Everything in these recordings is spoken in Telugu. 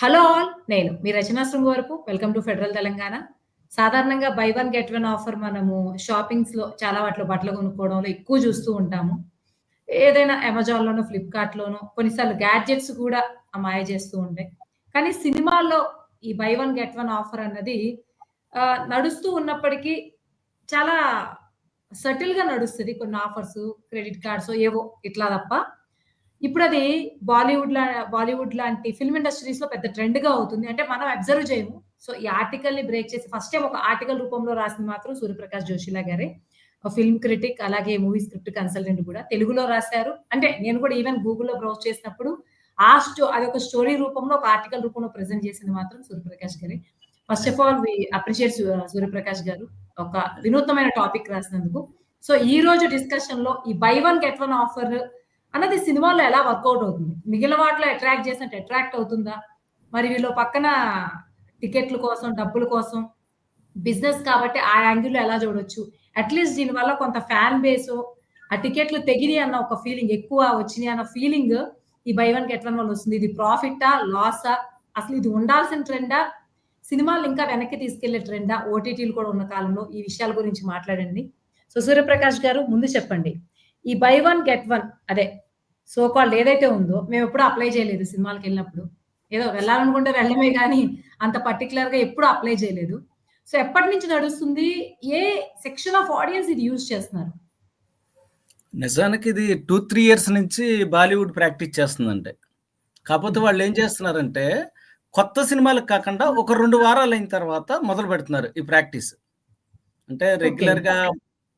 హలో ఆల్ నేను మీ రచనా వరకు. Welcome to federal Telangana. సాధారణంగా buy one get one offer మనము షాపింగ్స్లో చాలా వాటిలో బట్టలు కొనుక్కోవడంలో ఎక్కువ చూస్తూ ఉంటాము. ఏదైనా అమెజాన్లోనో ఫ్లిప్కార్ట్లోనో కొన్నిసార్లు గ్యాడ్జెట్స్ కూడా అమాయ మాయ చేస్తూ ఉంటాయి. కానీ సినిమాల్లో ఈ buy one get one offer అన్నది నడుస్తూ ఉన్నప్పటికీ చాలా సటిల్గా నడుస్తుంది. కొన్ని ఆఫర్స్ క్రెడిట్ కార్డ్స్ ఏవో ఇట్లా తప్ప. ఇప్పుడు అది బాలీవుడ్ లా బాలీవుడ్ లాంటి ఫిల్మ్ ఇండస్ట్రీస్లో పెద్ద ట్రెండ్గా అవుతుంది. అంటే మనం అబ్జర్వ్ చేయము. సో ఈ ఆర్టికల్ని బ్రేక్ చేసి ఫస్ట్ టైం ఒక ఆర్టికల్ రూపంలో రాసింది మాత్రం సూర్యప్రకాష్ జోషిలా గారే. ఫిల్మ్ క్రిటిక్ అలాగే మూవీ స్క్రిప్ట్ కన్సల్టెంట్ కూడా. తెలుగులో రాశారు. అంటే నేను కూడా ఈవెన్ గూగుల్లో బ్రౌజ్ చేసినప్పుడు ఆ స్టో అది ఒక స్టోరీ రూపంలో ఒక ఆర్టికల్ రూపంలో ప్రెజెంట్ చేసింది మాత్రం సూర్యప్రకాష్ గారే. First of all we appreciate Suryaprakash garu ఒక వినూత్నమైన టాపిక్ రాసినందుకు. సో ఈ రోజు డిస్కషన్లో ఈ buy one get one offer అన్నది సినిమాలో ఎలా వర్కౌట్ అవుతుంది? మిగిలిన వాటిలో అట్రాక్ట్ చేసినట్టు అట్రాక్ట్ అవుతుందా? మరి వీళ్ళు పక్కన టికెట్ల కోసం డబ్బుల కోసం బిజినెస్ కాబట్టి ఆ యాంగిల్లో ఎలా చూడొచ్చు? అట్లీస్ట్ దీనివల్ల కొంత ఫ్యాన్ బేస్ ఆ టికెట్లు తెగిరి అన్న ఒక ఫీలింగ్ ఎక్కువ వచ్చినాయి అన్న ఫీలింగ్ ఈ బై వన్ గెట్ వన్ వల్ల వస్తుంది? ఇది ప్రాఫిటా లాసా? అసలు ఇది ఉండాల్సిన ట్రెండా? సినిమాలు ఇంకా వెనక్కి తీసుకెళ్ళే ట్రెండా? ఓటీటీలు కూడా ఉన్న కాలంలో ఈ విషయాల గురించి మాట్లాడండి. సో సూర్యప్రకాష్ గారు ముందు చెప్పండి. ఈ బై వన్ గెట్ వన్ అదే సో కాల్డ్ ఏదైతే ఉందో మేము ఎప్పుడు అప్లై చేయలేదు సినిమాలకు వెళ్ళినప్పుడు. ఏదో వెళ్ళాలనుకుంటే వెళ్ళమే కానీ అంత పర్టికులర్గా ఎప్పుడు అప్లై చేయలేదు. సో ఎప్పటి నుంచి నడుస్తుంది? ఏ సెక్షన్ ఆఫ్ ఆడియన్స్ ఇది యూజ్ చేస్తున్నారు? నిజానికి ఇది టూ త్రీ ఇయర్స్ నుంచి బాలీవుడ్ ప్రాక్టీస్ చేస్తుందంటే. కాకపోతే వాళ్ళు ఏం చేస్తున్నారంటే కొత్త సినిమాలకు కాకుండా ఒక రెండు వారాలు అయిన తర్వాత మొదలు పెడుతున్నారు ఈ ప్రాక్టీస్ అంటే రెగ్యులర్గా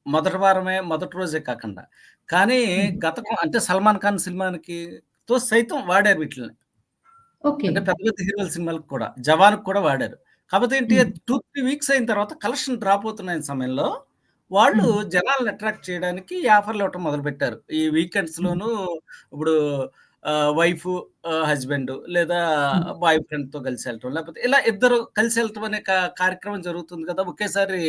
మొదటి వారమే మొదటి రోజే కాకుండా. కానీ గత అంటే సల్మాన్ ఖాన్ సినిమానికి తో సైతం వాడారు వీటిని అంటే పెద్ద పెద్ద హీరోల సినిమాలకు కూడా జవాన్ కూడా వాడారు. కాకపోతే ఏంటి. టూ త్రీ వీక్స్ అయిన తర్వాత కలెక్షన్ డ్రాప్ అవుతున్న సమయంలో వాళ్ళు జనాలను అట్రాక్ట్ చేయడానికి ఈ ఆఫర్లు ఇవ్వటం మొదలు పెట్టారు ఈ వీకెండ్స్ లోను ఇప్పుడు వైఫ్ హస్బెండ్ లేదా. బాయ్ ఫ్రెండ్తో కలిసి వెళ్ళటం. లేకపోతే ఇలా ఇద్దరు కలిసి వెళ్ళటం అనే కార్యక్రమం జరుగుతుంది కదా! ఒకేసారి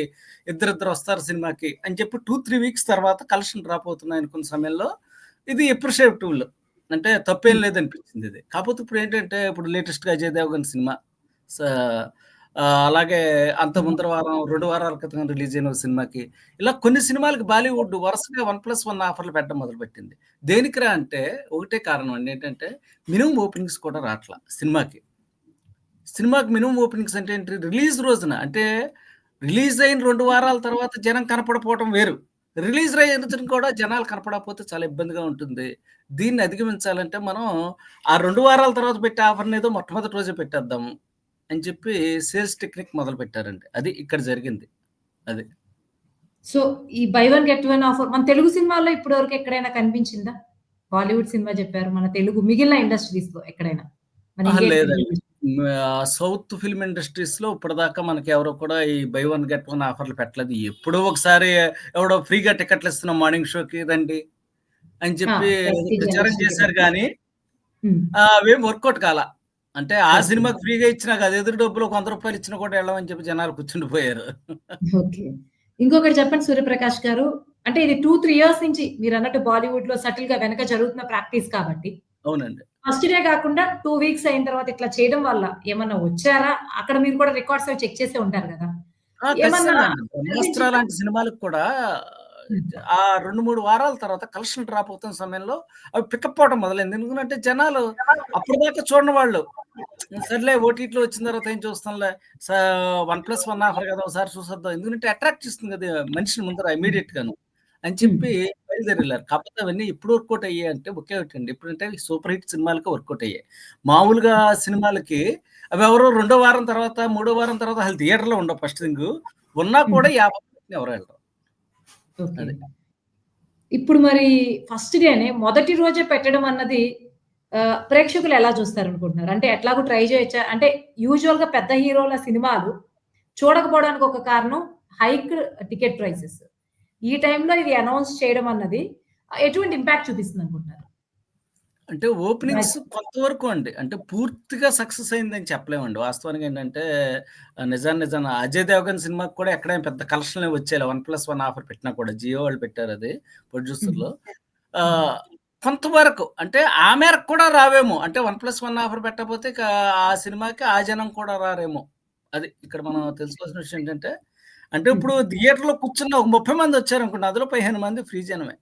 ఇద్దరిద్దరు వస్తారు సినిమాకి అని చెప్పి టూ త్రీ వీక్స్ తర్వాత కలెక్షన్ డ్రాప్ అవుతున్నాయి అనుకున్న సమయంలో ఇది ఎప్రిషియేట్ టూల్ అంటే తప్పేం లేదనిపించింది ఇది. కాకపోతే ఇప్పుడు ఏంటంటే ఇప్పుడు లేటెస్ట్గా అజయ్ దేవగన్ సినిమా అలాగే అంత ముందర వారం రెండు వారాల క్రితం రిలీజ్ అయిన సినిమాకి ఇలా కొన్ని సినిమాలకి బాలీవుడ్ వరుసగా వన్ ప్లస్ వన్ ఆఫర్లు పెట్టడం మొదలుపెట్టింది. దేనికిరా అంటే ఒకటే కారణం అండి ఏంటంటే మినిమం ఓపెనింగ్స్ కూడా రావట్లా సినిమాకి. సినిమాకి మినిమం ఓపెనింగ్స్ అంటే ఏంటి? రిలీజ్ రోజున అంటే రిలీజ్ అయిన రెండు వారాల తర్వాత జనం కనపడపోవటం వేరు. రిలీజ్ అయిన కూడా జనాలు కనపడకపోతే చాలా ఇబ్బందిగా ఉంటుంది. దీన్ని అధిగమించాలంటే మనం ఆ రెండు వారాల తర్వాత పెట్టే ఆఫర్ని ఏదో మొట్టమొదటి రోజే పెట్టేద్దాము. అని చెప్పి సేల్స్ టెక్నిక్ మొదలు పెట్టారండి అది ఇక్కడ జరిగింది. అది. సో ఈ buy one get one offer మన తెలుగు సినిమాల్లో ఇప్పటి వరకు ఎక్కడైనా కనిపించిందా? బాలీవుడ్ సినిమా చెప్పారు మన తెలుగు మిగిలిన ఇండస్ట్రీస్లో ఎక్కడైనా లేదండి. సౌత్ ఫిల్మ్ ఇండస్ట్రీస్లో ఇప్పటిదాకా మనకి ఎవరు కూడా ఈ బై వన్ గెట్ వన్ ఆఫర్లు పెట్టలేదు. ఎప్పుడో ఒకసారి ఎవడో ఫ్రీగా టికెట్లు ఇస్తున్నాం మార్నింగ్ షోకి రండి అని చెప్పి ప్రచారం చేశారు కానీ అవేం వర్కౌట్ కాల. అంటే ఆ. సినిమాకి ఫ్రీగా ఇచ్చినా అది ఎదురు డబ్బులు వంద రూపాయలు ఇచ్చినా కూడా వెళ్ళమని చెప్పి జనాలు కూర్చుండిపోయారు. ఓకే. ఇంకొకటి చెప్పండి సూర్యప్రకాష్ గారు. అంటే ఇది టూ త్రీ ఇయర్స్ నుంచి మీరు అన్నట్టు బాలీవుడ్లో సటిల్గా వెనక జరుగుతున్న ప్రాక్టీస్ కాబట్టి. అవునండి. ఫస్ట్ డే కాకుండా టూ వీక్స్ అయిన తర్వాత ఇట్లా చేయడం వల్ల ఏమన్నా వచ్చారా? అక్కడ మీరు కూడా రికార్డ్స్ చెక్ చేసే ఉంటారు కదా. ఏమన్నా లాంటి సినిమాలకు కూడా ఆ రెండు మూడు వారాల తర్వాత కలెక్షన్ డ్రాప్ అవుతున్న సమయంలో అవి పికప్ అవడం మొదలైంది. ఎందుకంటే జనాలు అప్పటిదాకా చూడని వాళ్ళు. సర్లే ఓటీటీలో వచ్చిన తర్వాత ఏం చూస్తాంలే? వన్ ప్లస్ వన్ ఆఫర్ కదా ఒకసారి చూసేద్దాం. ఎందుకంటే అట్రాక్ట్ చేస్తుంది కదా మనిషిని ముందర ఇమీడియట్ గాను అని చెప్పి బయలుదేరి వెళ్ళారు కాకపోతే అవన్నీ ఎప్పుడు వర్కౌట్ అయ్యాయి అంటే ఒకే ఒకటి అండి. ఎప్పుడంటే సూపర్ హిట్ సినిమాలకి వర్కౌట్ అయ్యాయి. మామూలుగా సినిమాలకి అవి ఎవరో రెండో వారం తర్వాత మూడో వారం తర్వాత అసలు థియేటర్లో ఉండవు ఫస్ట్ థింగ్. ఉన్నా కూడా యాభై ఎవరు వెళ్ళరు. ఇప్పుడు మరి ఫస్ట్ డేనే మొదటి రోజే పెట్టడం అన్నది ప్రేక్షకులు ఎలా చూస్తారు అనుకుంటున్నారు అంటే ఎట్లాగో ట్రై చేయొచ్చా? అంటే యూజువల్గా పెద్ద హీరోల సినిమాలు చూడకపోవడానికి ఒక కారణం హైక్ టికెట్ ప్రైసెస్. ఈ టైంలో ఇది అనౌన్స్ చేయడం అన్నది ఎటువంటి ఇంపాక్ట్ చూపిస్తుంది అనుకుంటున్నారు అంటే ఓపెనింగ్స్ కొంతవరకు అండి అంటే పూర్తిగా సక్సెస్ అయిందని చెప్పలేమండి వాస్తవానికి ఏంటంటే నిజాన్ని నిజాన్ని అజయ్ దేవగన్ సినిమాకి కూడా ఎక్కడైనా పెద్ద కలెక్షన్ వచ్చేయాలి వన్ ప్లస్ వన్ ఆఫర్ పెట్టినా కూడా జియో వాళ్ళు పెట్టారు అది ప్రొడ్యూసర్లో కొంతవరకు అంటే ఆ మేరకు కూడా రావేమో. అంటే 1+1 ఆఫర్ పెట్టకపోతే ఇక ఆ సినిమాకి ఆ జనం కూడా రారేమో. అది ఇక్కడ మనం తెలుసుకోవాల్సిన విషయం ఏంటంటే, అంటే హ్మ్. ఇప్పుడు థియేటర్‌లో కూర్చున్న ఒక 30 మంది వచ్చారనుకోండి. అందులో 15 మంది ఫ్రీ జనమే.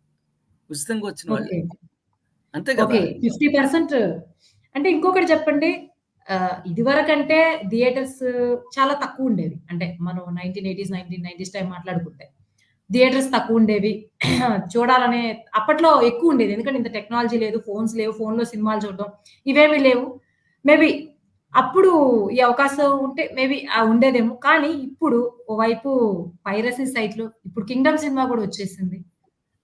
ఉచితంగా వచ్చిన వాళ్ళే. ఓకే. అంతే కదా! ఓకే. 50% అంటే ఇంకొకటి చెప్పండి. ఇదివరకంటే థియేటర్స్ చాలా తక్కువ ఉండేవి అంటే మనం nineteen eighties nineteen nineties time మాట్లాడుకుంటే. థియేటర్స్ తక్కువ ఉండేవి చూడాలనే అప్పట్లో ఎక్కువ ఉండేది ఎందుకంటే ఇంత టెక్నాలజీ లేదు. ఫోన్స్ లేవు. ఫోన్‌లో సినిమాలు చూడడం ఇవేమీ లేవు. మేబీ అప్పుడు ఈ అవకాశం ఉంటే మేబీ ఆహ్, ఉండేదేమో. కానీ ఇప్పుడు ఓవైపు పైరసీ సైట్‌లు ఇప్పుడు 'కింగ్డమ్' సినిమా కూడా వచ్చేసింది.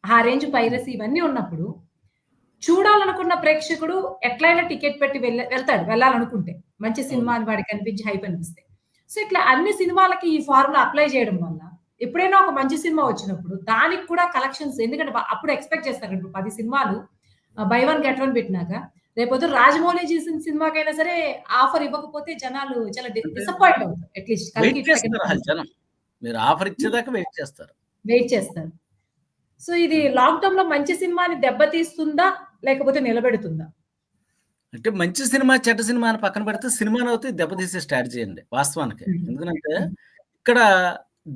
ఆ రేంజ్ పైరసీ ఇవన్నీ ఉన్నప్పుడు చూడాలనుకున్న ప్రేక్షకుడు ఎట్లైనా టికెట్ పెట్టి వెళ్ళ వెళ్తాడు వెళ్ళాలనుకుంటే. మంచి సినిమా. అని వాడికి అనిపించి హైప్ అనిపిస్తే. సో, ఇట్లా అన్ని సినిమాలకి ఈ ఫార్ములా అప్లై చేయడం వల్ల ఎప్పుడైనా ఒక మంచి సినిమా వచ్చినప్పుడు దానికి కూడా కలెక్షన్స్ ఎందుకంటే అప్పుడు ఎక్స్‌పెక్ట్ చేస్తారు. ఇప్పుడు 10 సినిమాలు బై వన్ గెట్ వన్ పెట్టినాక రేపొద్దున రాజమౌళి చేసిన సినిమాకైనా సరే ఆఫర్ ఇవ్వకపోతే జనాలు చాలా డిసప్పాయింట్ అవుతారు. At least. మీరు ఆఫర్ ఇచ్చేదాకా వెయిట్ చేస్తారు. వెయిట్ చేస్తారు. సో, ఇది లాక్‌డౌన్‌లో మంచి సినిమాని దెబ్బతీస్తుందా? లేకపోతే నిలబెడుతుందా? అంటే మంచి సినిమా, చెడ్డ సినిమా అని పక్కన పెడితే సినిమానైతే దెబ్బతీసే స్ట్రాటజీ అండి వాస్తవానికి. ఎందుకనంటే హ్మ్. ఇక్కడ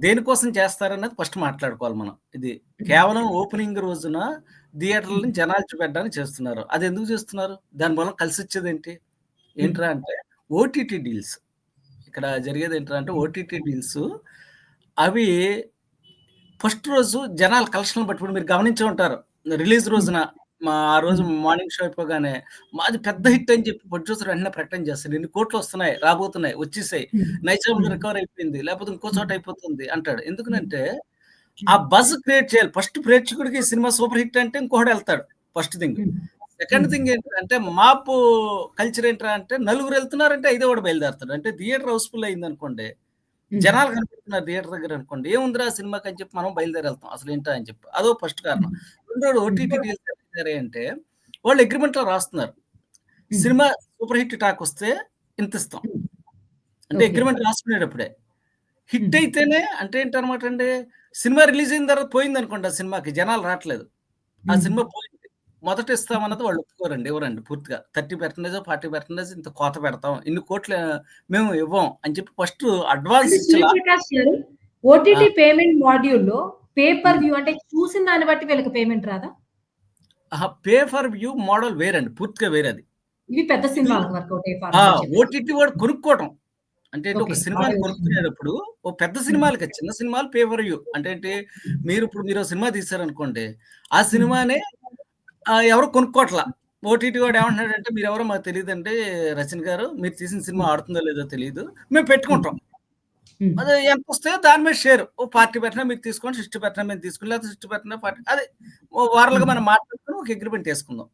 దేనికోసం చేస్తారన్నది ఫస్ట్ మాట్లాడుకోవాలి మనం. ఇది. కేవలం ఓపెనింగ్ రోజున థియేటర్‌లని హ్మ్. జనాలు చూపెట్టడానికి చేస్తున్నారు. అదెందుకు చేస్తున్నారు? దాని మూలం కలిసొచ్చేదేంటి? హ్మ్. ఏంట్రా అంటే ఓటీటీ డీల్స్. ఇక్కడ జరిగేదేంట్రా అంటే హ్మ్. ఓటీటీ డీల్స్ అవి ఫస్ట్ రోజు జనాల కలెక్షన్‌లు బట్టి ఇప్పుడు మీరు గమనించే ఉంటారు. రిలీజ్. రోజున మా ఆ రోజు. మార్నింగ్ షో అయిపోగానే మాది పెద్ద. హిట్ అని చెప్పి ప్రొడ్యూసర్ వెంటనే ప్రకటన చేస్తాడు. ఇన్ని కోట్లొస్తున్నాయి, రాబోతున్నాయి, వచ్చేసాయి. హ్మ్. రికవర్ అయిపోయింది. లేకపోతే ఇంకో చోట. అయిపోతుంది అంటాడు. హ్మ్. ఎందుకనంటే ఆ. బజ్ క్రియేట్ చేయాలి. ఫస్ట్ ప్రేక్షకుడికి సినిమా సూపర్ హిట్ అంటే ఇంకొకడెళ్తాడు. First thing. సెకండ్. థింగ్ ఏంటంటే మాపు కల్చర్ ఏంట్రా అంటే నలుగురెళ్తున్నారంటే ఐదోవాడు బయలుదేరతాడు. అంటే థియేటర్ హౌస్‌ఫుల్ అయిందనుకోండి. హ్మ్. జనాలు కనిపిస్తున్నారు థియేటర్ దగ్గర అనుకోండి. ఏముందిరా సినిమాకి అని చెప్పి మనం బయలుదేరెళ్తాం. అసలేంటా అని చెప్పి. అదో ఫస్ట్ కారణం. హ్మ్. ఓటీటీ డీల్స్ జరిగాయంటే వాళ్ళు అగ్రీమెంట్‌లో రాస్తున్నారు. హ్మ్. సినిమా సూపర్ హిట్ టాక్ వస్తే ఇంతిస్తాం. హ్మ్. అంటే. అగ్రీమెంట్ రాసుకునేటప్పుడే. హిట్. అయితేనే అంటే ఏంటనమాట అండి, సినిమా రిలీజ్ అయిన తర్వాత పోయిందనుకోండి ఆ సినిమాకి జనాలు రాట్లేదు. ఆ. సినిమా పోయింది. మొదట ఇస్తామన్నది వాళ్ళు ఒప్పుకోరండి. ఇవ్వరండి పూర్తిగా. 30% 40% ఇంత కోత పెడతాం. ఇన్ని కోట్లు మేము ఇవ్వం అని చెప్పి ఫస్ట్ అడ్వాన్స్! ఓటీటీ పేమెంట్ మాడ్యూల్‌లో పే పర్ హ్మ్. వ్యూ అంటే చూసిన దాన్ని బట్టి వీళ్ళకి పేమెంట్ రాదా? అహా! పే ఫర్ వ్యూ మోడల్ వేరండి. పూర్తిగా వేరది. ఇవి పెద్ద సినిమాలకు చెప్పేది. ఓటీటీ వాడు కొనుక్కోవటం. అంటే. ఒక సినిమాని హ్మ్. కొనుక్కునేటప్పుడు ఓ పెద్ద. సినిమాలకి చిన్న సినిమాలు పే ఫర్ వ్యూ. అంటే. మీరు ఇప్పుడు మీరో సినిమా తీశారనుకోండి. ఆ. సినిమాని ఎవరు కొనుక్కోవట్ల. ఓటీటీ వాడు. ఏమంటున్నాడంటే మీరెవరో మాకు తెలీదండి రచన గారు. మీరు తీసిన సినిమా. ఆడుతుందో లేదో తెలీదు. మేము. పెట్టుకుంటాం. అది ఎంతొస్తాయో దాని మీద షేర్. ఓ 40 పెట్టినా మీకు తీసుకోండి. 60 పెట్టినా మేము తీసుకుంటాం. లేకపోతే 60 పెట్టినా 40 అది ఓ ఓవరాల్‌గా హ్మ్. మనం మాట్లాడుకొని ఒక అగ్రీమెంట్ యేసుకుందాం.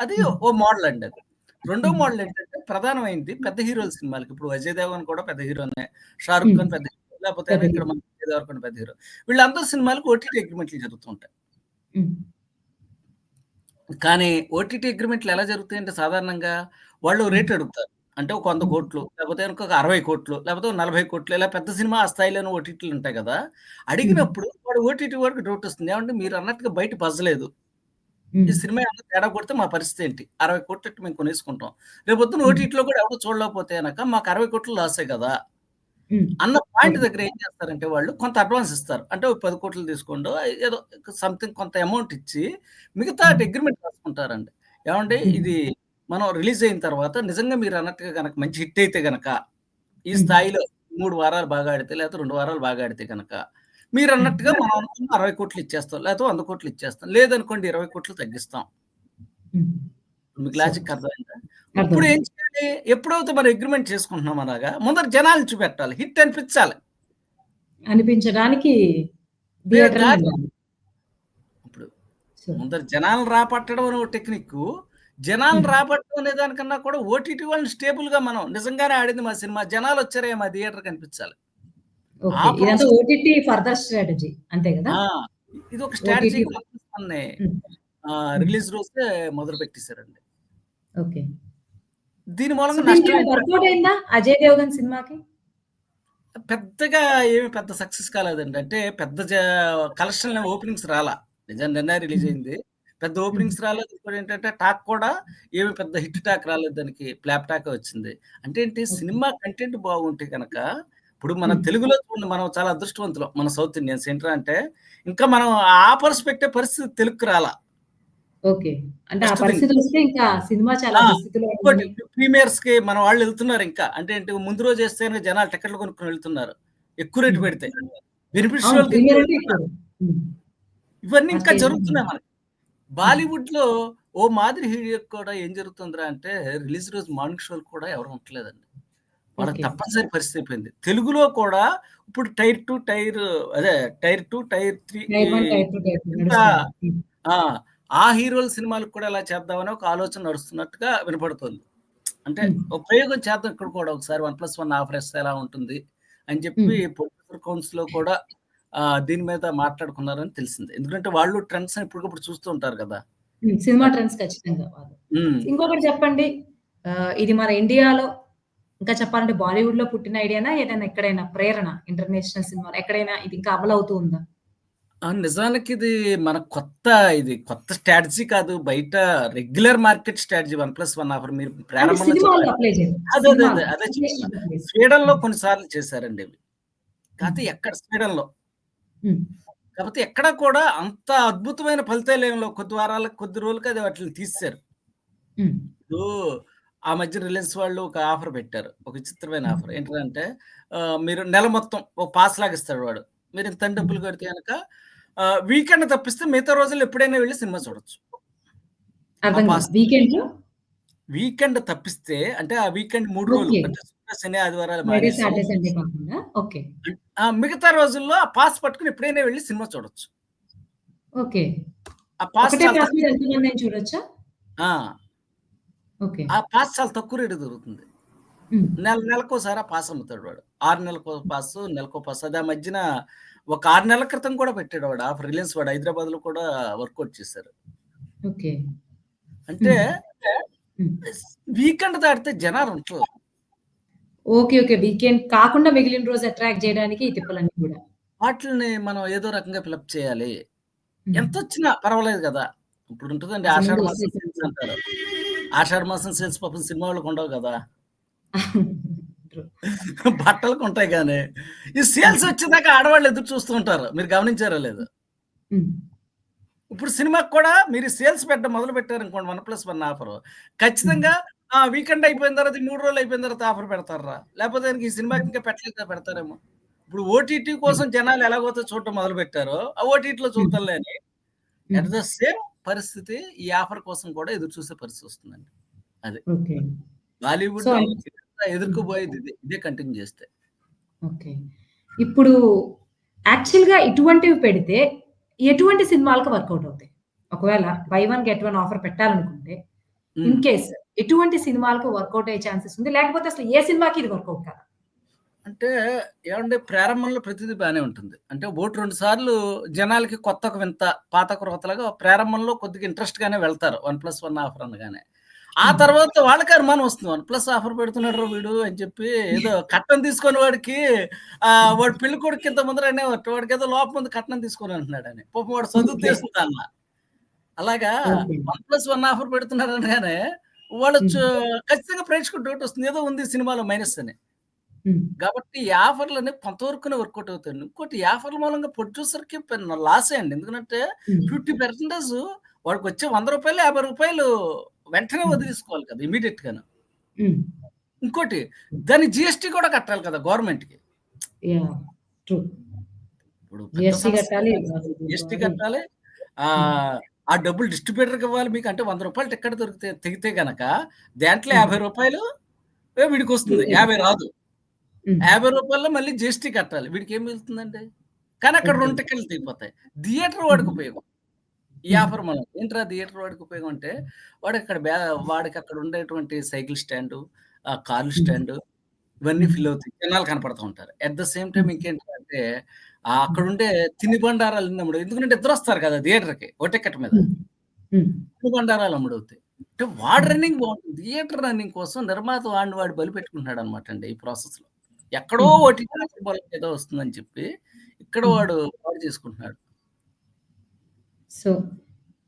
అది. ఓ మోడల్ అండి అది. రెండో. మోడల్ ఏంటంటే ప్రధానమైంది పెద్ద హీరోల సినిమాలకి. ఇప్పుడు 'అజయ్ దేవగన్' కూడా పెద్ద హీరోనే. 'షారుఖ్. ఖాన్' పెద్ద హీరో. లేకపోతే ఇక్కడ. మన దేవరకొండ' పెద్ద హీరో. వీళ్ళందరూ సినిమాలకి ఓటీటీ అగ్రీమెంట్లు జరుగుతూ ఉంటాయి. హ్మ్. కానీ ఓటీటీ అగ్రీమెంట్లు ఎలా జరుగుతాయంటే సాధారణంగా వాళ్ళు. రేట్ అడుగుతారు. అంటే ఒక 100 హ్మ్. కోట్లు లేకపోతే ఒక 60 కోట్లు లేకపోతే ఒక 40 కోట్లు ఇలా పెద్ద సినిమా ఆ స్థాయిలోనే ఓటీటీలు ఉంటాయి కదా! అడిగినప్పుడు వాడు ఓటీటీ వాడికి డౌట్ వస్తుంది. ఏమంటే మీరన్నట్టుగా బయట బజ్ లేదు. ఈ. సినిమా ఏమన్నా తేడా కొడితే మా పరిస్థితి ఏంటి? 60 కోట్లెట్టి మేము కొనేసుకుంటాం. రేపొద్దున. ఓటీటీలో కూడా ఎవడు చూడలేకపోతే గనక మాకు 60 కోట్లు లాసే కదా! అన్న పాయింట్. దగ్గర ఏం చేస్తారంటే వాళ్ళు కొంత అడ్వాన్స్ ఇస్తారు. అంటే ఒక 10 కోట్లు తీసుకోండో ఏదో సంథింగ్ కొంత అమౌంట్ ఇచ్చి మిగతా. అగ్రీమెంట్ రాసుకుంటారండి. హ్మ్. ఇది మనం రిలీజ్ అయిన తర్వాత నిజంగా మీరన్నట్టుగా గనక మంచి హిట్ అయితే గనక ఈ. స్థాయిలో 3 వారాలు బాగా ఆడితే లేకపోతే 2 వారాలు బాగా ఆడితే గనక మీరన్నట్టుగా హ్మ్. మనం అనుకున్న 60 కోట్లు ఇచ్చేస్తాం. లేకపోతే 100 కోట్లు ఇచ్చేస్తాం. లేదనుకోండి 20 కోట్లు తగ్గిస్తాం. మీకు లాజిక్ అర్థమైందా? ఇప్పుడు ఏం. చేయాలి? ఎప్పుడైతే మనం అగ్రీమెంట్ చేసుకుంటున్నాం అలాగా ముందర జనాలకి చూపెట్టాలి. హిట్ అనిపించాలి. అనిపించడానికి. ఇప్పుడు ముందర జనాలను రాపట్టడం అనే ఒక టెక్నిక్కు. జనాలను హ్మ్. రాబట్టడం అనే దానికన్నా కూడా ఓటీటీ వాళ్ళని స్టేబుల్‌గా మనం నిజంగానే ఆడింది మా సినిమా. మా ఓకే. ఇదంతా ప్రాసెస్ ఓటీటీ ఫర్దర్ స్ట్రాటజీ అంతే మనల్ని హ్మ్. ఆహ్, హ్మ్. రిలీజ్ రోజే మొదలుపెట్టేసారండి. ఓకే. దీని మూలంగా నష్టం ఏంటంటే వర్కౌట్ అయిందా? 'అజయ్ దేవగన్' సినిమాకి? పెద్దగా ఏమి పెద్ద సక్సెస్ కాలేదండి. అంటే పెద్ద జ కలెక్షన్‌లేమి ఓపెనింగ్స్ రాలా. నిజం నిన్నే రిలీజ్. అయింది. పెద్ద ఓపెనింగ్స్ రాలేదు. ఇంకోటేంటంటే టాక్ కూడా ఏమి పెద్ద హిట్ టాక్ రాలేదు దానికి. ఫ్లాప్ టాకే వచ్చింది. అంటే ఏంటి. సినిమా కంటెంట్ బాగుంటే గనక ఇప్పుడు మన. తెలుగులో చూడండి మనం చాలా అదృష్టవంతులం. మన సౌత్ ఇండియన్స్ ఏంట్రా అంటే ఇంకా మనం ఆఫర్స్ పెట్టే పరిస్థితి తెలుగుకి రాలా. ఓకే. అంటే ఆ. పరిస్థితొస్తే ఇంకా సినిమా చాలా ఉంది. ప్రీమియర్స్‌కి మన వాళ్ళు ఎళ్తున్నారు ఇంకా. అంటే ముందు రోజు గనుక జనాలు టికెట్లు కొనుక్కొని వెళ్తున్నారు. ఎక్కువ రేట్ హ్మ్. పెడితే. బెనిఫిట్స్ వెళ్తున్నారు. హ్మ్. ఇవన్నీ ఇంకా జరుగుతున్నాయి. మనకి. బాలీవుడ్‌లో ఓ మాదిరి హీరోకి కూడా ఏం జరుగుతుందిరా అంటే రిలీజ్ రోజు మార్నింగ్ షోలు కూడా ఎవరు ఉండట్లేదండి. వాళ్ళకి. తప్పనిసరి పరిస్థితి అయిపోయింది. తెలుగులో కూడా ఇప్పుడు టైర్ 2, టైర్ అదే టైర్ 2, టైర్ 3 ఈ టైర్ 1, టైర్ 2, టైర్ 3 ఇంత నడుస్తుంది. హ్మ్. ఆ! హీరోల సినిమాలకు కూడా ఇలా చేద్దామని ఒక ఆలోచన నడుస్తున్నట్టుగా వినపడుతోంది. అంటే ప్రయోగం చేద్దాం ఇక్కడ కూడా ఒకసారి 1+1 ఆఫర్ ఇస్తే ఎలా ఉంటుంది అని చెప్పి హ్మ్. ప్రొడ్యూసర్ కౌన్సిల్‌లో కూడా దీని మీద మాట్లాడుకున్నారని తెలిసింది. ఎందుకంటే వాళ్ళు ట్రెండ్స్‌ని ఎప్పటికప్పుడు చూస్తూ ఉంటారు కదా! సినిమా. ట్రెండ్స్ ఖచ్చితంగా. ఇంకొకటి చెప్పండి. ఇది మన ఇండియాలో ఇంకా చెప్పాలంటే బాలీవుడ్‌లో పుట్టిన ఐడియానా? ఏదైనా ఎక్కడైనా ప్రేరణ ఇంటర్నేషనల్ సినిమాలో ఎక్కడైనా ఇది ఇంకా అమలవుతూ ఉందా? ఆ! నిజానికి ఇది మన కొత్త ఇది కొత్త స్ట్రాటజీ కాదు. బయట రెగ్యులర్ మార్కెట్ స్ట్రాటజీ 1+1 ఆఫర్ మీరు అంటే ప్రారంభంలో సినిమాల్లో చెప్పారు. అప్లై చేయండి. అదే అదే సినిమాల్లో. అదే. అదే చెప్తున్నా. సిట్యుయేషన్‌కి అప్లై చేయండి. స్వీడన్‌లో హ్మ్. కొన్ని సార్లు చేశారండి ఇవి. కాపోతే హ్మ్. ఎక్కడ స్వీడన్‌లో. హ్మ్. కాపోతే ఎక్కడ కూడా అంత అద్భుతమైన ఫలితాలేం లేవు. కొద్ది వారాలకు, కొద్ది రోజులకి అది వాటిలిని తీసేశారు. హ్మ్. ఇప్పుడు ఆ మధ్య రిలయన్స్ వాళ్ళు ఒక ఆఫర్ పెట్టారు. ఒక విచిత్రమైన హ్మ్. ఆఫర్. ఏంటిదంటే ఆహ్, మీరు నెల మొత్తం ఒక పాస్ లాగా ఇస్తాడు వాడు. మీరు హ్మ్. డబ్బులు కడితే గనక వీకెండ్ తప్పిస్తే మిగతా రోజుల్లో ఎప్పుడైనా వెళ్ళి సినిమా చూడొచ్చు. వీకెండ్‌లో? వీకెండ్ తప్పిస్తే అంటే ఆ వీకెండ్ 3 రోజులు శని, ఆదివారాలు! మిగతా రోజుల్లో ఆ పాస్ పట్టుకొని ఎప్పుడైనా వెళ్ళి సినిమా చూడొచ్చు. ఓకే. ఆ పాస్ చూడొచ్చా? ఆ! పాస్ చాలా తక్కువ రేటుకి దొరుకుతుంది. నెల నెలకోసారి పాస్ అమ్ముతాడు వాడు. 6 నెలలకో పాసు, నెలకో పాసు. అది ఆ మధ్యన ఒక 6 నెలల క్రితం కూడా పెట్టాడు వాడు ఆఫర్. రిలయన్స్ వాడు హైదరాబాద్‌లో కూడా వర్కౌట్ చేశారు. ఓకే. అంటే వీకెండ్ దాటితే జనాలు ఉంటల్ల. ఓకే. ఓకే. వీకెండ్ కాకుండా మిగిలిన రోజు అట్రాక్ట్ చేయడానికి ఈ తిప్పలన్నీ గూడా. వాటిల్ని మనం ఏదో రకంగా ఫిలప్ చేయాలి. హ్మ్. ఎంతొచ్చినా పర్వాలేదు గదా! ఇప్పుడు ఉంటదండి ఆషాఢ మాసం సేల్స్ అంటారు. ఆషాఢ మాసం సేల్స్ పాపం సినిమా వాళ్ళకి ఉండవు గదా! ట్రూ. బట్టలకుంటాయి గానీ, ఈ సేల్స్. వచ్చేదాకా ఆడవాళ్ళు ఎదురు చూస్తూ ఉంటారు. మీరు గమనించారో లేదో? ఇప్పుడు సినిమాకి కూడా మీరు సేల్స్ పెట్టడం మొదలుపెట్టారనుకోండి 1+1 ఆఫరు. హ్మ్. ఖచ్చితంగా ఆ! వీకెండ్ అయిపోయిన తర్వాత 3 రోజులు అయిపోయిన తర్వాత ఆఫర్ పెడతార్రా. లేపోతే గనుక ఈ సినిమాకి. ఇంకా పెట్టలేదా పెడతారేమో. ఇప్పుడు ఓటీటీ. కోసం జనాలు ఎలాగోతో చూడటం మొదలుపెట్టారో, ఆ ఓటీటీలో హ్మ్. చూద్దాంలే అని అట్. ద సేమ్ పరిస్థితి ఈ ఆఫర్ కోసం కూడా ఎదురు చూసే పరిస్థితి వస్తుందండి. అది. బాలీవుడ్. ఎదుర్కోబోయేది ఇదే. ఇదే కంటిన్యూ చేస్తే. ఓకే. ఇప్పుడు యాక్చువల్‌గా ఇటువంటివి పెడితే ఎటువంటి సినిమాలకు వర్కౌట్ అవుతాయి? ఒకవేళ buy one get one offer పెట్టాలనుకుంటే in. Case ఎటువంటి సినిమాలకు వర్కౌట్ అయ్యే ఛాన్సెస్ ఉంది? లేకపోతే అసలు ఏ సినిమాకి ఇది వర్కౌట్ కాదా? అంటే ఏవండీ ప్రారంభంలో ప్రతిది బానే ఉంటుంది. అంటే ఒకటి, 2 సార్లు జనాలకి కొత్తొక వింత, పాతొక రోతలాగా ప్రారంభంలో కొద్దిగా ఇంట్రెస్ట్‌గానే వెళ్తారు. 1+1 ఆఫర్ అనగానే. ఆ. తర్వాత వాళ్ళకి అనుమానం వస్తుంది. 1 ప్లస్ ఆఫర్ పెడుతున్నాడురా వీడు అని చెప్పి ఏదో కట్నం తీసుకొని వాడికి ఆహ్, వాడు పెళ్ళి కొడుకు ఇంత ముందర అనేవారట. వాడికేదో లోపం ఉంది కట్నం తీసుకొని అంటున్నాడని. పాపం వాడు చదువు ఓకే. తెలుస్తుందన్న. అలాగా ఓకే. 1+1 ఆఫర్ పెడుతున్నారనగానే వాళ్ళు చు హ్మ్. ఖచ్చితంగా ప్రేక్షకుడికి డౌటొస్తుంది. ఏదో ఉంది సినిమాలో మైనస్ అని. కాబట్టి ఈ ఆఫర్‌లనేవి కొంతవరకునే వర్కౌట్ అవుతాయండి. ఇంకోటి ఈ ఆఫర్‌ల మూలంగా ప్రొడ్యూసర్‌కి పెన్న లాసే అండి. ఎందుకంటే హ్మ్. 50% వాడికొచ్చే రూ. 100, రూ. 50 వెంటనే. వదిలేసుకోవాలి కదా! ఇమ్మీడియేట్‌గాను. హ్మ్. ఇంకోటి దానికి జీఎస్టీ కూడా కట్టాలి కదా! ఇప్పుడు పెద్ద జీఎస్టీ కట్టాలి. ఆ డబ్బులు డిస్ట్రిబ్యూటర్‌కి ఇవ్వాలి మీకు. అంటే రూ. 100 టికెట్ దొరికితే తెగితే గనక దాంట్లో రూ. హ్మ్. 50 ఏ వీడికొస్తుంది. మిగిలేది. 50 రాదు. హ్మ్. రూ. 50 మళ్ళీ జీఎస్టీ కట్టాలి. వీడికేం మిగులుతుందండి? కానీ అక్కడ. 2 టికెట్లు తెగిపోతాయి. థియేటర్. వాడికి ఉపయోగం. ఈ. ఆఫర్ మూలంగా. ఏంట్రా థియేటర్ వాడికి ఉపయోగం అంటే వాడక్కడ బ్యా వాడికక్కడ ఉండేటువంటి సైకిల్ స్టాండు, ఆహ్, కార్ల. స్టాండు ఇవన్నీ. ఫిల్ అవుతాయి. జనాలు కనపడతా ఉంటారు. అట్ ద సేమ్ హ్మ్. ఇంకేంటంటే హ్మ్. అక్కడుండే తిని బండారాలు అమ్ముడు ఎందుకంటే ఇద్దరొస్తారు కదా! థియేటర్‌కి ఓ టికెట్ మీద. తిను బండారాలు అమ్ముడవుతాయి. అంటే వాడి. రన్నింగ్ బావుంటుంది. థియేటర్ రన్నింగ్ కోసం నిర్మాత వాడిని వాడు బలి పెట్టుకుంటున్నాడనమాట అండి ఈ ప్రాసెస్‌లో. ఎక్కడో. ఓటీటీ ఏదో వస్తుందని చెప్పి ఇక్కడ. వాడు పాడు చేసుకుంటున్నాడు. సో,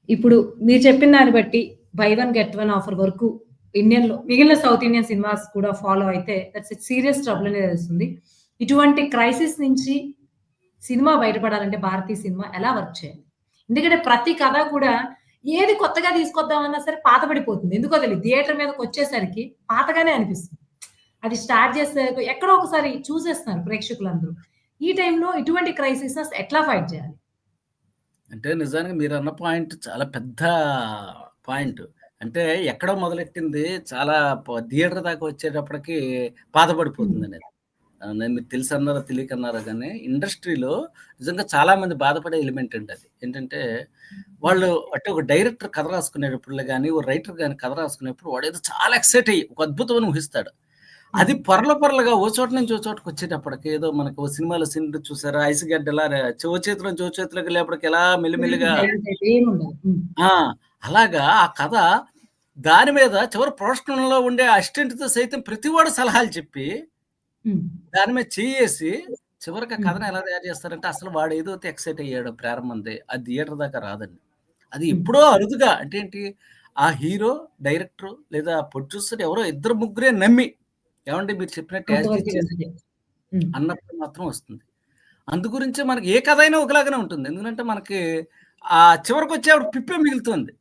ఇప్పుడు మీరు చెప్పిన దాన్ని బట్టి buy one get one offer వరకు ఇండియన్‌లో మిగిలిన సౌత్ ఇండియన్ సినిమాస్ కూడా ఫాలో అయితే దట్స్ సీరియస్ ట్రబుల్ అనేది తెలుస్తుంది. ఇటువంటి క్రైసిస్ నుంచి సినిమా బయటపడాలంటే భారతీయ సినిమా ఎలా వర్క్ చేయాలి? ఎందుకంటే ప్రతి కథ కూడా ఏది కొత్తగా తీసుకొద్దామన్నా సరే పాత పడిపోతుంది. ఎందుకో తెలియదు థియేటర్ మీదకొచ్చేసరికి పాతగానే అనిపిస్తుంది. అది స్టార్ట్ చేసేసరికి ఎక్కడో ఒకసారి చూసేస్తున్నారు ప్రేక్షకులందరూ. ఈ టైంలో ఇటువంటి క్రైసిస్ ఎట్లా ఫైట్ చేయాలి? అంటే నిజానికి మీరన్న పాయింట్ చాలా పెద్ద పాయింట్. అంటే ఎక్కడో మొదలెట్టింది చాలా ప థియేటర్ దాకా వచ్చేటప్పటికి బాధపడిపోతుందనేది. ఆహ్, నేను మీకు తెలుసన్నారో తెలియకన్నారో గానీ ఇండస్ట్రీలో నిజంగా చాలా మంది బాధపడే ఎలిమెంట్ అండి అది. ఏంటంటే వాళ్ళు అంటే ఒక డైరెక్టర్ కథ రాసుకునేటప్పుడు గానీ, ఓ రైటర్ గాని కథ రాసుకునేప్పుడు వాడేదో చాలా ఎక్సైట్ అయ్యి ఒక అద్భుతమైన ఊహిస్తాడు. అది పొరలు పొరలుగా ఓ చోట నుంచి ఓ చోటకొచ్చేటప్పటికి ఏదో మనకు ఓ సినిమాలో సీన్ చూసారా? ఐసుగడ్డలా ఓ చేతిలో నుంచి ఓ చేతిలోకి వెళ్ళేప్పటికి ఎలా మెల్లిమెల్లిగా. ఆ! అలాగా ఆ కథ దాని మీద చివరి ప్రొడక్షన్‌లో ఉండే అసిస్టెంట్‌తో సైతం ప్రతివాడు సలహాలు చెప్పి. దాని మీద చెయ్యేసి చివరికి ఆ. కథను ఎలా తయారు చేస్తారంటే అసలు వాడు ఏదైతే ఎక్సైట్ అయ్యాడో ప్రారంభంది అది థియేటర్ దాకా రాదండి. అది. ఎప్పుడో అరుదుగా అంటే ఏంటి ఆ హీరో, డైరెక్టర్ లేదా ప్రొడ్యూసర్ ఎవరో ఇద్దరు ముగ్గురే నమ్మి ఏవండీ మీరు చెప్పినట్టు. అన్నప్పుడు మాత్రం వస్తుంది. అందు గురించే మనకి ఏ కథ అయినా ఒకలాగానే ఉంటుంది. ఎందుకంటే మనకి ఆ చివరికొచ్చేప్పుడు పిప్పే మిగులుతుంది.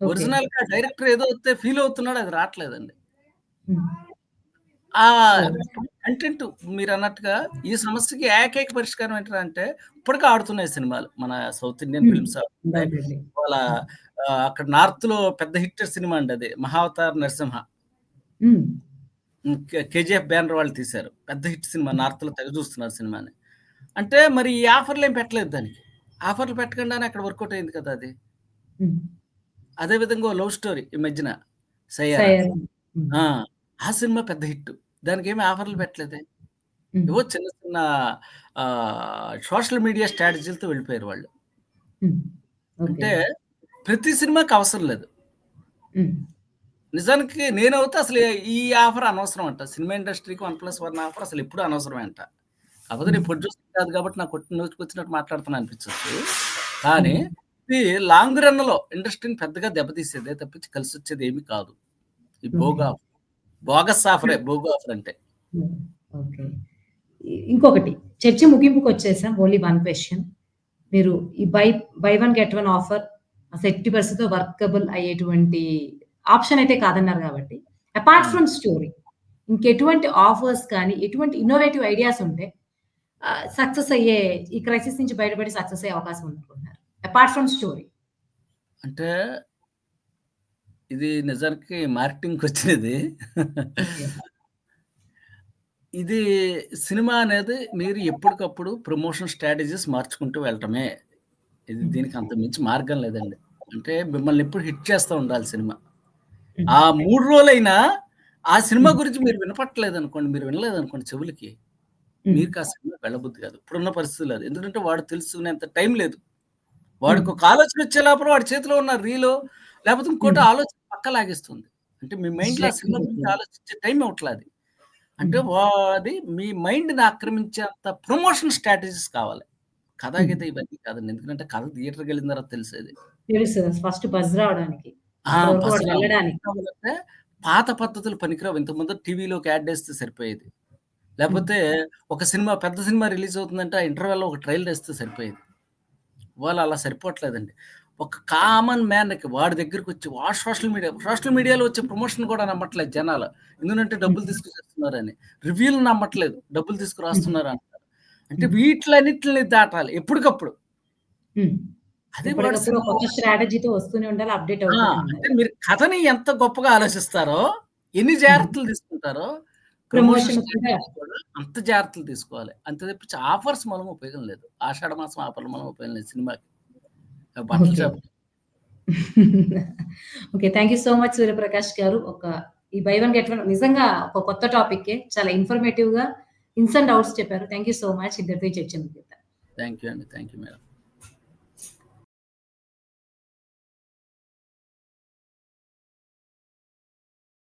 ఓకే. ఒరిజినల్‌గా డైరెక్టర్ ఏదో అయితే ఫీల్ అవుతున్నాడో అది రాట్లేదండి. హ్మ్. ఆ! కంటెంట్ మీరన్నట్టుగా ఈ సమస్యకి ఏకైక పరిష్కారం ఏంట్రా అంటే ఇప్పటికే ఆడుతున్నాయి సినిమాలు. మన సౌత్ ఇండియన్. ఫిల్మ్స్. ఆహ్, అక్కడ నార్త్‌లో పెద్ద హిట్ సినిమా అండి అది. 'మహావతార్ నరసింహ'. 'కేజీఎఫ్' బ్యానర్ వాళ్ళు తీశారు. పెద్ద హిట్ సినిమా నార్త్‌లో తెగ చూస్తున్నారు సినిమాని. అంటే మరి ఈ ఆఫర్‌లేం పెట్టలేదు దానికి. ఆఫర్‌లు పెట్టకుండానే అక్కడ వర్కౌట్ అయింది కదా అది. అదే విధంగా లవ్ స్టోరీ ఈ మధ్యన 'సయ్యారా'. హ్మ్. ఆ! సినిమా పెద్ద హిట్. దానికేమి ఆఫర్‌లు పెట్టలేదే. ఏవో చిన్న చిన్న సోషల్ మీడియా స్ట్రాటజీలతో వెళ్ళిపోయారు వాళ్ళు. అంటే ప్రతి సినిమాకి అవసరం లేదు. నిజానికి నేనైతే అసలు ఈ ఆఫర్ అనవసరం అంట. సినిమా ఇండస్ట్రీకి 1+1 ఆఫర్ అసలు ఎప్పుడు అనవసరమే అంట. కాకపోతే నేను. ప్రొడ్యూసర్ కాదు కాబట్టి నాకు కొట్టి నోటికొచ్చినట్టు మాట్లాడుతున్నా అనిపించొచ్చు. కానీ. ఇది లాంగ్ రన్‌లో ఇండస్ట్రీని పెద్దగా దెబ్బతీసేదే తప్పించి కలిసొచ్చేది ఏమి కాదు. ఈ. బోగా బోగస్ ఆఫరే బోగు ఆఫర్ అంటే. ఇంకొకటి చర్చ ముగింపుకొచ్చేసాం. Only one question. మీరు ఈ buy buy one get one offer అసలు ఎట్టి పరిస్థితిలో వర్కబుల్ అయ్యేటువంటి ఆప్షన్ అయితే కాదన్నారు కాబట్టి అపార్ట్. ఫ్రమ్ స్టోరీ ఇంకెటువంటి ఆఫర్స్ కానీ, ఎటువంటి ఇన్నోవేటివ్ ఐడియాస్ ఉంటే సక్సెస్ అయ్యే ఈ క్రైసిస్ నుంచి బయటపడి సక్సెస్ అయ్యే అవకాశం ఉందనుకుంటున్నారు? Apart from story. అంటే ఇది నిజానికి మార్కెటింగ్‌కొచ్చినది. ఓకే. ఇది సినిమా అనేది మీరు ఎప్పటికప్పుడు ప్రమోషన్ స్ట్రాటజీస్ మార్చుకుంటూ వెళ్ళటమే. ఇది హ్మ్. దీనికి అంతకు మించి మార్గం లేదండి. అంటే మిమ్మల్ని ఎప్పుడు హిట్ చేస్తా ఉండాలి సినిమా. హ్మ్. ఆ 3 రోజులైనా ఆ సినిమా. గురించి మీరు వినపట్లేదనుకోండి, మీరు వినలేదనుకోండి చెవులకి, హ్మ్. మీకు ఆ సినిమాకి వెళ్ళబుద్ధి కాదు. ఇప్పుడున్న పరిస్థితుల్లో అది. ఎందుకంటే వాడు తెలుసుకునేంత టైం లేదు. హ్మ్. వాడికి ఒక ఆలోచన వచ్చే లోపల వాడి చేతిలో ఉన్న రీలో లేకపోతే ఇంకోటో. ఆలోచన పక్క లాగేస్తుంది. అంటే మీ మైండ్‌లో సినిమా గురించి. ఆలోచించే టైం ఇవ్వట్ల అది. అంటే. వాడి మీ మైండ్‌ని ఆక్రమించేంత ప్రమోషన్ స్ట్రాటజీస్ కావాలి. కథా. గీత ఇవన్నీ కాదండి. ఎందుకంటే కథ థియేటర్‌కెళ్ళిన తర్వాత తెలుసేది. తెలుసు. ఫస్ట్ బజ్ రావడానికి. పాత పద్ధతులు పనికిరావు. ఇంతకుముందు టీవీలోకి యాడ్ ఏస్తే సరిపోయేది. లేపోతే ఒక సినిమా పెద్ద సినిమా రిలీజ్ అవుతుందంటే ఆ ఇంటర్వల్‌లో ఒక ట్రైలర్ ఏస్తే సరిపోయేది. ఇవాళ అలా సరిపోవట్లేదండి. ఒక కామన్ మ్యాన్‌కి వాడి దగ్గరికొచ్చి వాడు సోషల్ మీడియా సోషల్ మీడియాలో వచ్చే ప్రమోషన్ కూడా నమ్మట్లేదు జనాలు. ఎందుకంటే డబ్బులు హ్మ్. తీసుకొచ్చేస్తున్నారని. రివ్యూలు నమ్మట్లేదు. డబ్బులు హ్మ్. తీసుకురాస్తున్నారంటున్నారు. అంటే. వీటిలన్నిటిని దాటాలి ఎప్పటికప్పుడు. అది కొత్త స్ట్రాటజీతో వస్తూనే ఉండాలి. అప్‌డేట్ అంటే. మీరు కథని ఎంత గొప్పగా ఆలోచిస్తారో, ఎన్ని. జాగ్రత్తలు తీసుకుంటారో, ప్రమోషన్ అంత జాగ్రత్తలు తీసుకోవాలి. అంతే తప్పించి ఆఫర్స్ మూలంగా ఉపయోగం లేదు. ఆషాఢ మాసం ఆఫర్ల మూలంగా ఉపయోగం లేదు సినిమాకి. బట్టల okay. Shop okay. Thank you so much Suryaprakash garu. ఒక ఈ బై వన్ గెట్ వన్ నిజంగా ఒక కొత్త టాపిక్కే. చాలా ఇన్ఫర్మేటివ్‌గా ఇన్స్ అండ్ ఔట్స్ చెప్పారు. Thank you so much. ఇద్దరితో ఈ చర్చ ముగిద్దాం. థాంక్ యూ అండి. Thank you madam.